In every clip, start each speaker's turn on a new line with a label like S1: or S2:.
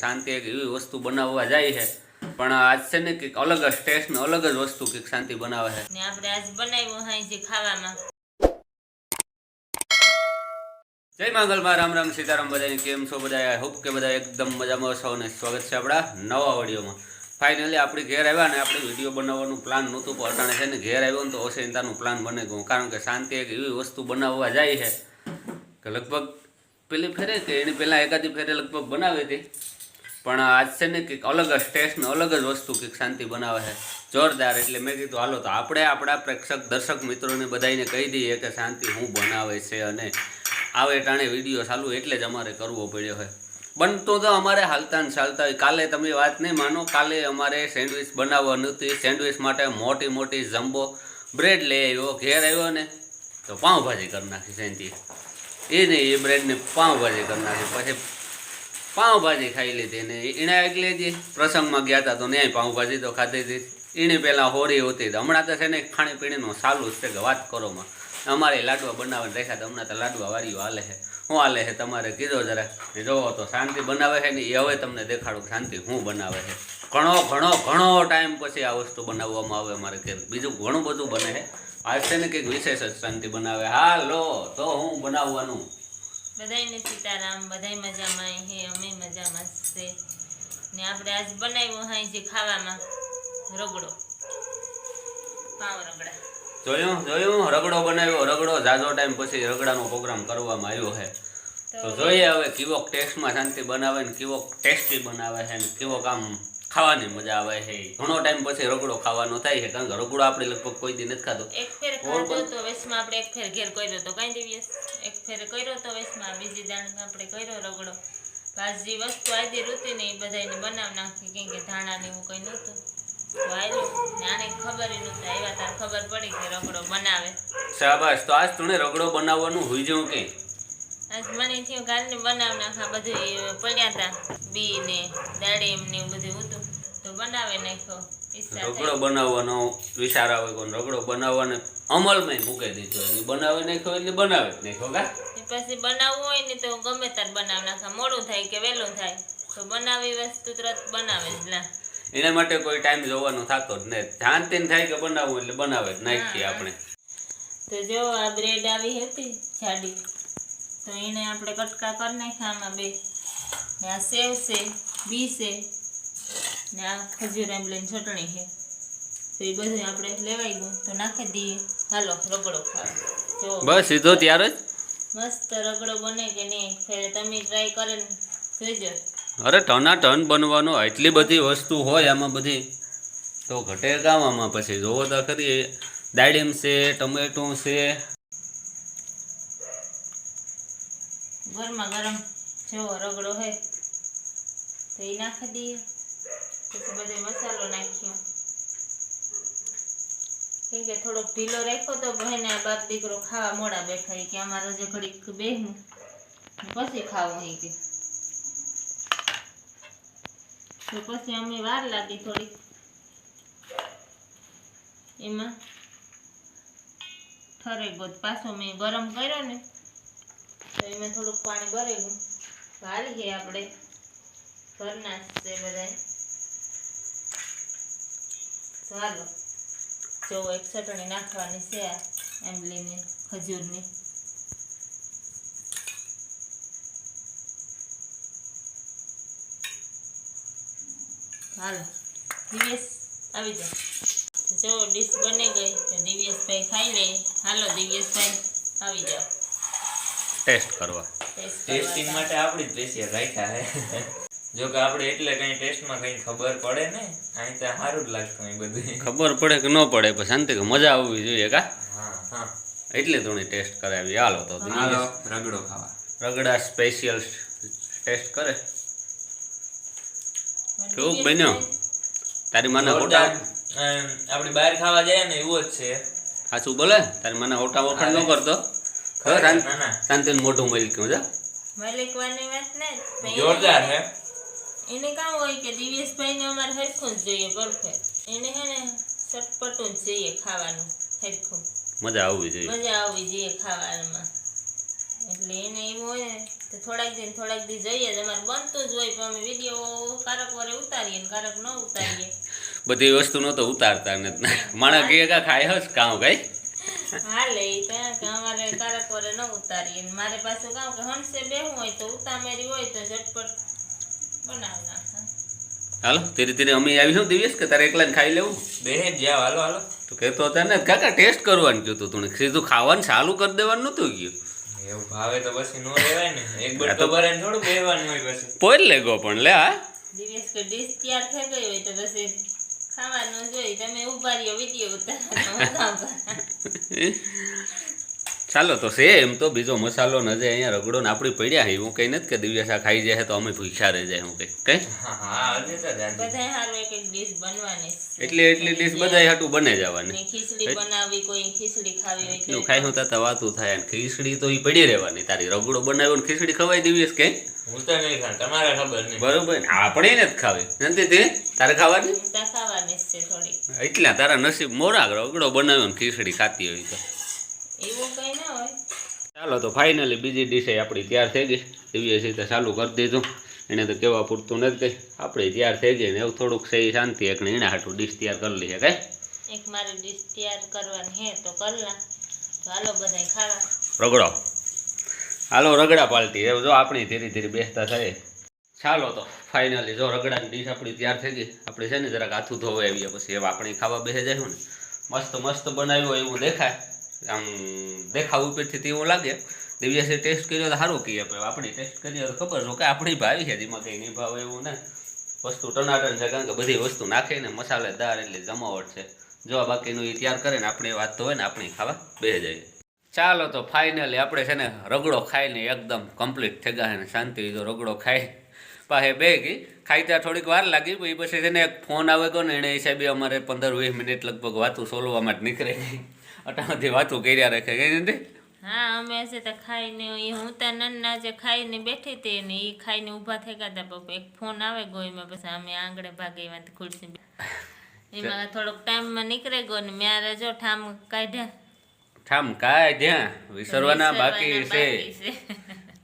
S1: શાંતિ એક એવી વસ્તુ બનાવવા જાય છે. પણ આજ છે ને કંઈક અલગ જ ટેસ્ટ ને અલગ જ વસ્તુ કંઈક શાંતિ બનાવે છે.
S2: ને આપણે આજ બનાવ્યું જે ખાવામાં.
S1: જય માંગલમાં રામ રામ સીતારામ બધાને કેમ છો બધા? આઈ હોપ કે બધા એકદમ મજામાં છો અને સ્વાગત છે આપણા નવા ઓડિયોમાં ફાઇનલી આપણે ઘેર આવ્યા ને આપણે વીડિયો બનાવવાનું પ્લાન નહોતું પણ અટાણે છે ને ઘેર આવ્યો ને તો ઓસેન્તાનું પ્લાન બને ગયું. કારણ કે શાંતિ એક એવી વસ્તુ બનાવવા જાય છે કે લગભગ પેલી ફેરે કે એની પહેલાં એકાદી ફેરે લગભગ બનાવી હતી. પણ આજ છે ને કંઈક અલગ જ ટેસ્ટ અલગ જ વસ્તુ કંઈક શાંતિ બનાવે છે. જોરદાર એટલે મેં કીધું, હાલો, તો આપણે આપણા પ્રેક્ષક, દર્શક મિત્રોને બધાને કહી દઈએ કે શાંતિ હું બનાવે છે અને આવે ટાણે વીડિયો ચાલુ એટલે જ અમારે કરવો પડ્યો હોય બનતો તો અમારે હાલતા ને ચાલતા હોય. કાલે તમે વાત નહીં માનો, કાલે અમારે સેન્ડવિચ બનાવવાની હતી. સેન્ડવિચ માટે મોટી મોટી જમ્બો બ્રેડ લઈ આવ્યો, ઘેર આવ્યો ને તો પાઉંભાજી કરી નાખી શાંતિ એ નહીં એ બ્રેડને પાઉંભાજી કરી નાખી. પછી પાઉંભાજી ખાઈ લીધી ને એણે એટલે જે પ્રસંગમાં ગયા હતા તો ન્યાય પાઉંભાજી તો ખાધી હતી. એની પહેલાં હોરી હોતી હમણાં તો છે ને ખાણીપીણીનું સારું જ છે કે વાત કરોમાં અમારે લાડવા બનાવવાનું રેખા તો હમણાં તો લાડવા વાળીઓ હાલે છે. શું હાલે છે તમારે કીધો જરા. જોવો તો શાંતિ બનાવે છે ને એ હવે તમને દેખાડું શાંતિ શું બનાવે છે. ઘણો ઘણો ઘણો ટાઈમ પછી આ વસ્તુ બનાવવામાં આવે અમારે ઘેર. બીજું ઘણું બધું બને છે. આજ છે ને કંઈક વિશેષ જ શાંતિ બનાવે. હાલો, તો હું બનાવવાનું.
S2: બધાયને સીતારામ બધાય મજામાં હે અમે મજામાં છે. ને આપણે આજ બનાવ્યું હા જે ખાવામાં રગડો. પાવ રગડા.
S1: જોયું જોયું? રગડો બનાવ્યો. રગડો જાજો ટાઈમ પછી રગડાનો પ્રોગ્રામ કરવામાં આવ્યો છે તો જોઈએ હવે કેવો ટેસ્ટમાં શાંતિ બનાવે ને કેવો ટેસ્ટી બનાવે છે ને કેવો કામ ખાવાની મજા આવે છે. ઘણો ટાઈમ પછી રગડો ખાવાનો થાય છે. કારણ કે રગડો આપણે લગભગ કોઈ દી નથી ખાધો.
S2: એક ફેર ખાધો તો વેસમાં આપણે એક ફેર ઘેર કર્યો તો કઈ દિવસ એક ફેર કર્યો તો વેસમાં બીજી દાણ આપણે કર્યો રગડો. પાછ જે વસ્તુ આજે રૂતી ને એ બધાને બનાવ નાખી. કેમ કે ધાણા ને એવું કઈ નહોતું. ખબર પડી કે રગડો બનાવે.
S1: શાબાશ. તો આજ તું રગડો બનાવવાનું હોય જવું કે
S2: આજ મને થયું કાલને બનાવ નાખા બધું પડ્યા હતા બી ને દાડીમ ને બધું હતું. તો બનાવે નાખ્યો.
S1: રગડો બનાવવાનો વિચાર આવે કોણ? રગડો બનાવવાને અમલમાં મૂકી દીધો. એ બનાવી નાખ્યો એટલે બનાવે જ નાખ્યો કા?
S2: પછી બનાવવું હોય ને તો ગમે ત્યારે બનાવ નાખા મોડું થાય કે વહેલું થાય. તો બનાવી વસ્તુ તરત બનાવે જ ના.
S1: એના માટે કોઈ ટાઈમ જોવાનો થતો જ નહીં. શાંતિને થાય કે બનાવવું એટલે બનાવે જ નાખીએ આપણે.
S2: તો જો આ બ્રેડ આવી હતી જાડી. તો એને આપણે કટકા કરી નાખ્યા આમાં બે. ને આ સેવ છે બી છે ને આ ખજૂર આંબલીની ચટણી છે. તો એ બધું આપણે લેવાઈ ગયું. તો નાખી દઈએ. હાલો રગડો ખાવા તો
S1: બસ સીધો ત્યારે જ?
S2: મસ્ત રગડો બને કે નહીં ફેર તમે ટ્રાય કરીને જોઈજો.
S1: અરે ટના ટન બનવાનો એટલી બધી વસ્તુ હોય આમાં બધી તો ઘટે કામ આમાં. પછી જોવો તો ખરી દાડીમ છે ટમેટું છે
S2: ગરમા ગરમ જો રગડો હે તો એ નાખી દઈએ. પછી બધો મસાલો નાખ્યો. કેમ કે થોડોક ઢીલો રાખ્યો તો ભાઈને બાપ દીકરો ખાવા મોડા બેઠા કે અમારો જે ઘડીક બેહું. પછી ખાવું એ કે તો પછી અમે વાર લાગી થોડીક. એમાં ઠરે ગોત પાછો મેં ગરમ કર્યો ને તો એમાં થોડુંક પાણી ભરેલું. વાળીએ આપણે. જ છે બધા તો જો એક ચટણી નાખવાની છે આ ખજૂરની. હાલો દિવ્યેશ આવી જાઓ. જો ડીશ બની ગઈ તો દિવ્યેશભાઈ ખાઈ લે. હાલો દિવ્યેશભાઈ આવી જાઓ.
S1: ટેસ્ટ કરવા.
S3: ટેસ્ટિંગ માટે આપણી જ રાખ્યા હે. જો કે આપણે એટલે કઈ ટેસ્ટમાં કઈ ખબર પડે ને અહીં તો સારું જ લાગતું એ બધું
S1: ખબર પડે કે ન પડે પણ શાંતિ કે મજા આવવી જોઈએ કા?
S3: હા હા.
S1: એટલે થોડી ટેસ્ટ કરાવી. હાલો તો
S3: હાલો રગડો ખાવા.
S1: રગડા સ્પેશિયલ ટેસ્ટ કરે. કેવું બન્યો? તારી મને હોટા
S3: જોરદાર. આપણે બહાર ખાવા જઈએ ને એવું જ છે.
S1: સાચું બોલે? તારી મને હોટા વખાણ ન કરતો?
S3: ખરેખર,
S1: શાંત-
S3: ના ના.
S1: મોઢું મળી ગયું જા.
S2: મલિકવાની વાત ને? એને-
S3: જોરદાર હે.
S2: એને કામ હોય કે અમારે હરખું જ જોઈએ પરફેક્ટ એને હે ને ચટપટું જ જોઈએ ખાવાનું હરખું.
S1: મજા આવવી જોઈએ.
S2: મજા આવવી જોઈએ ખાવામાં. એટલે એને એવું હોય ને તો થોડાક દિન થોડાક દી જઈએ જ. અમારે બનતું જ હોય પણ અમે વીડિયો કારક વારે ઉતારીએ ને કારક ન ઉતારીએ.
S1: બધી વસ્તુ નતો ઉતારતા નથી માણસ કે ખાય હસ કાઉ કઈ
S2: હાલે ત્યાં કે અમારે કારક વરે ન ઉતારીએ. મારે પાછું કામ કે હંસે બેહું હોય તો ઉતામેરી હોય તો ઝટપટ બનાવ નાખે.
S1: હાલો ધીરે ધીરે અમે આવીશું દિવ્યેશ કે તારે એકલા ખાઈ લેવું?
S3: બે જ્યાં હાલો હાલો.
S1: તો કહેતો હતા ને કાકા ટેસ્ટ કરવાનું કીધું તું સીધું ખાવાનું ચાલુ કરી દેવાનું નતું ગયું.
S3: એવું ભાવે તો પછી નો રહેવાય ને. એક બટ તો ભરે થોડું બેવાનું હોય પછી.
S1: પોઈ લેગો પણ લે હા.
S2: દિવસ કે ડીશ તૈયાર થઈ ગઈ હોય તો પછી ખાવાનું જોઈ તમે ઊભા રહ્યો વીડિયો ઉતારવાનો
S1: ચાલો તો છે એમ તો બીજો મસાલો નજે અહીંયા રગડો ને આપણી પડ્યા છે હું કઈ નથી કે દિવ્યાસા ખાઈ જાય તો અમે ભૂખ્યા રહી જાય હું કઈ. કઈ?
S3: હા હા હજી તો જાજુ.
S2: બધાય હારું એક એક ડીશ બનવાની છે.
S1: એટલે એટલી ડીશ બધાય હાટું બને જવાની.
S2: ખીચડી બનાવવી કોઈ ખીચડી ખાવી
S1: એટલું ખાઈ હું તાતા વાતું થાય ને ખીચડી તો એ પડી રહેવાની તારી રગડો બનાવ્યો ને ખીચડી ખવાય દિવ્યસ કે?
S3: હું તો નહીં ખાતો તમારે ખબર નહીં.
S1: બરોબર આપણે ને જ ખાવી. નથી તે તારે ખાવાની?
S2: ખાવાની છે થોડી.
S1: એટલા તારા નસીબ મોરા રગડો બનાવ્યો ખીચડી ખાતી હોય તો.
S2: એવું કઈ ના હોય.
S1: ચાલો તો ફાઇનલી બીજી ડીશ આપણી તૈયાર થઈ ગઈ. દિવ્ય છે તો ચાલુ કરી દીધું એને તો કેવા પૂરતું નથી કઈ. આપણે તૈયાર થઈ ગઈ ને એવું થોડુંક સહી શાંતિ. એક ને એના હાટું ડીશ તૈયાર કરી લઈએ કઈ.
S2: એક મારી ડીશ તૈયાર કરવાની હે તો કરલા તો હાલો બધાય ખાવા.
S1: રગડો. હાલો રગડા પાલટી. એવું જો આપણી ધીરે ધીરે બેસતા થાય. ચાલો તો ફાઇનલી જો રગડાની ડીશ આપણી તૈયાર થઈ ગઈ, આપણે છે ને જરાક હાથું ધોવા આવીએ, પછી એવા આપણે ખાવા બેસે જાય ને, મસ્ત મસ્ત બનાવ્યું એવું દેખાય. આમ દેખાવ ઉપરથી તેવું લાગે. દિવ્યાસે ટેસ્ટ કર્યો તો સારું કહીએ, પણ આપણે ટેસ્ટ કરીએ તો ખબર છે કે આપણી ભાવી છે, જેમાં કંઈ નહીં ભાવે એવું ને. વસ્તુ ટનાટન છે, કારણ કે બધી વસ્તુ નાખીને મસાલેદાર એટલે જમાવટ છે. જો બાકીનું એ તૈયાર કરે ને, આપણે વાત તો હોય ને, આપણે ખાવા બેસી જઈએ. ચાલો તો ફાઇનલી આપણે છે ને રગડો ખાઈને એકદમ કમ્પ્લીટ થઈ ગયા ને શાંતિ જો રગડો ખાઈ પાસે બે ગઈ. ખાઈ ત્યાં થોડીક વાર લાગી પછી પછી છે ને એક ફોન આવે ગયો ને એને હિસાબે અમારે પંદર વીસ મિનિટ લગભગ વાતું સોલવામાં જ નીકળે. અટામાંથી વાતું કર્યા રાખે કઈ ને
S2: હા અમે હશે તો ખાઈને એ હું તો નન્ના જે ખાઈને બેઠી હતી ને એ ખાઈને ઊભા થઈ ગયા હતા એક ફોન આવે ગયો એમાં પછી અમે આંગણે ભાગે એમાંથી ખુરશી એમાં થોડોક ટાઈમમાં નીકળી ગયો ને મારે જો ઠામ કાઢ્યા.
S1: ઠામ કાઢ્યા વિસરવાના બાકી છે.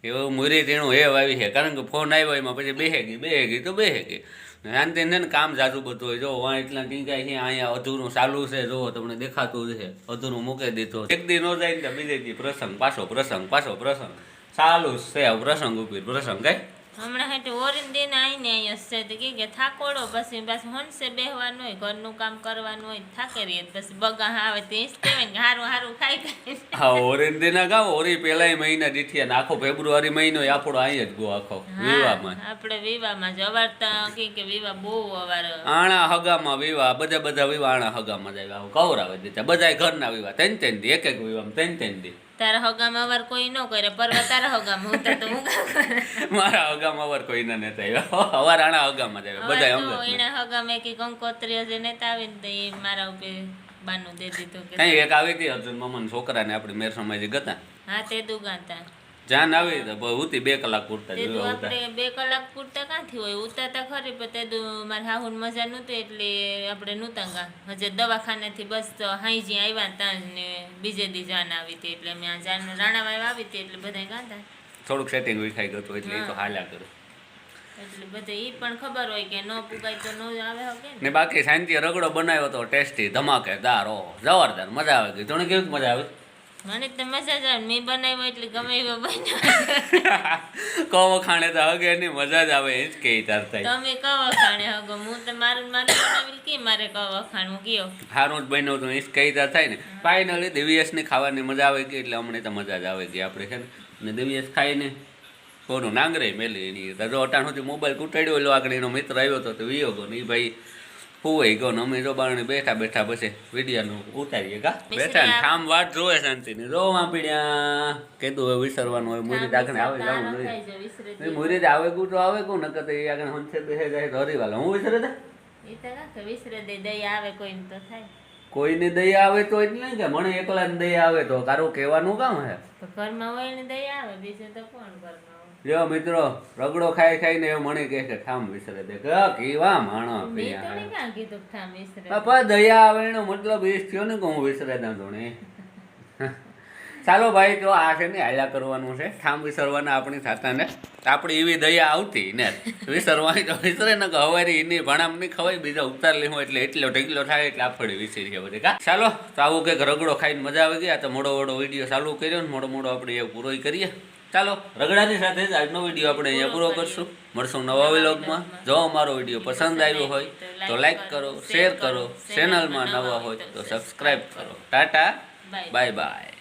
S1: એવું મુરી તેણું હે વાવી છે. કારણ કે ફોન આવ્યો, એમાં પછી બેહે ગઈ બેહે ગઈ, તો બેહે ગઈ. શાંતિ ને કામ જાજુ બધું હોય. જો વાં એટલા ટીંકાય છે, અહીંયા અધૂરું ચાલુ છે, જો તમને દેખાતું છે. અધૂરું મૂકી દીધું. એક દી નો જાય ને બીજે દી પ્રસંગ, પાછો પ્રસંગ પાછો પ્રસંગ. ચાલુ છે પ્રસંગ ઉપર પ્રસંગ કઈ?
S2: હમણાં હાટે ઓરીને દિન આવીને અહીંયા છે તો કે થાકોડો પછી પાછું હંસે બેહવાનું હોય ઘરનું કામ કરવાનું હોય થાકે રહીએ પછી બગા આવે તો એ કહેવાય ને હારું હારું ખાઈ ખાઈ
S1: હા ઓરેન્દીના ગાવ ઓરી પેલાય મહિના દીઠિયા ને આખો ફેબ્રુઆરી મહિનો આપણો અહીં જ ગો આખો વિવાહમાં.
S2: આપણે વિવાહમાં જ અવાર તો કે કે વિવાહ બહુ અવાર.
S1: આણા હગામાં વિવાહ બધા બધા વિવાહ આણા હગામાં જ આવ્યા. કવરાવે દીધા બધા ઘરના વિવાહ ત્રણ ત્રણ દી એક એક વિવાહ ત્રણ ત્રણ દી.
S2: તારા હગામ અવાર કોઈ ન કરે પરવા તારા હગામ હું તો હું
S1: મારા હગામ અવાર કોઈ ન નેતા આવ્યો અવાર આણા હગામાં જ આવ્યા બધા અંગત
S2: એના હગામાં એક કંકોત્રી જે નેતા આવે ને એ મારા ઉપર બાનું દે દીધું કે
S1: કઈ એક આવી હતી અર્જુન છોકરા છોકરાને આપણે મેર સમાજે ગતા.
S2: હા તે દુગાતા.
S1: જાન આવી તો ઉતી બે કલાક પૂરતા જ
S2: તે
S1: વિવાહ હતા
S2: આપણે બે કલાક પૂરતા ક્યાંથી હોય? ઉતારતા ખરી પણ તે મારા હાહુન મજા નહોતી એટલે આપણે નહોતા ગા. હજે દવાખાનેથી બસ તો હાઈજી આવ્યા ત્યાં ને બીજે દી જાન આવી હતી એટલે મેં જાન રાણાવાય આવી હતી એટલે બધા ગાંધા
S1: થોડુંક સેટિંગ વિખાઈ ગયું હતું એટલે એ તો હાલ્યા કર્યું
S2: એટલે બધે ઈ પણ ખબર હોય કે ન પુગાય તો ન આવે હકે ને
S1: બાકી શાંતિ રગડો બનાવ્યો તો ટેસ્ટી ધમાકેદાર ઓ જબરદાર મજા આવે ગઈ. તને કેવી મજા આવે?
S2: મને તો મજા જ આવે. મેં બનાવ્યો એટલે ગમે એવો બન્યો
S1: કહો ખાણે તો હગે એની મજા જ આવે એ જ કે તાર થાય.
S2: તમે કવો ખાણે હગો? હું તો મારું મારું બનાવી કે મારે કવો ખાણું? કયો?
S1: હારું જ બન્યો તો એ જ કહી તાર થાય ને. ફાઇનલી દિવ્યેશની ખાવાની મજા આવે ગઈ એટલે અમને તો મજા જ આવે કે આપણે છે ને દિવ્યેશ ખાઈને કોનું નાંગરે મેલી એની. તો જો અટાણ સુધી મોબાઈલ કૂટાડ્યો એટલો આગળ એનો મિત્ર આવ્યો હતો તો વિયો ગયો ને એ ભાઈ હુવાઈ ગયો અમે જો બારણે બેઠા બેઠા પછી વિડીયાનું ઉતારીએ કા? બેઠા ને ઠામ વાત જોવે શાંતિની. માં પીડ્યા. કીધું હવે વિસરવાનું હોય મુરી આગળ આવે જવું જોઈએ. મુરી આવે ગયું તો આવે ગયું નકર તો એ આગળ હંસે બેસે જાય તો હરીવાલા હું વિસરે
S2: દે દયા આવે કોઈને તો થાય.
S1: કોઈને દયા આવે તો એટલે નહીં કે મને એકલા દયા આવે તો. તારું કહેવાનું કામ હે?
S2: તો ઘરમાં હોય ને દયા આવે બીજું તો કોણ ઘરમાં?
S1: જો મિત્રો રગડો ખાઈ ખાઈને એ મને કહે કે ઠામ વિસરે દે. કે કેવા
S2: માણો
S1: પપ્પા દયા આવે એનો મતલબ એ થયો ને કે હું વિસરે દઉં ધોણે ચાલો ભાઈ તો આ છે ને હાલ્યા કરવાનું છે. ઠામ વિસરવાના આપણી થાતાને આપણી એવી દયા આવતી ને વિસરવાની તો વિસરે ને કે હવારી એની ભણામ નહીં ખવાય બીજા ઉતાર લેવું એટલે એટલો ઢગલો થાય એટલે આફળી વિસરી છે બધે કા? ચાલો તો આવું કંઈક રગડો ખાઈને મજા આવી ગયા તો મોડો મોડો વીડિયો ચાલુ કર્યો ને મોડો મોડો આપણે એ પૂરો કરીએ. ચાલો રગડાની સાથે જ આજનો વીડિયો આપણે અહીંયા પૂરો કરશું. મળશું નવા વ્લોગમાં. જો અમારો વીડિયો પસંદ આવ્યો હોય તો લાઈક કરો શેર કરો. ચેનલમાં નવા હોય તો સબસ્ક્રાઈબ કરો. Tata bye bye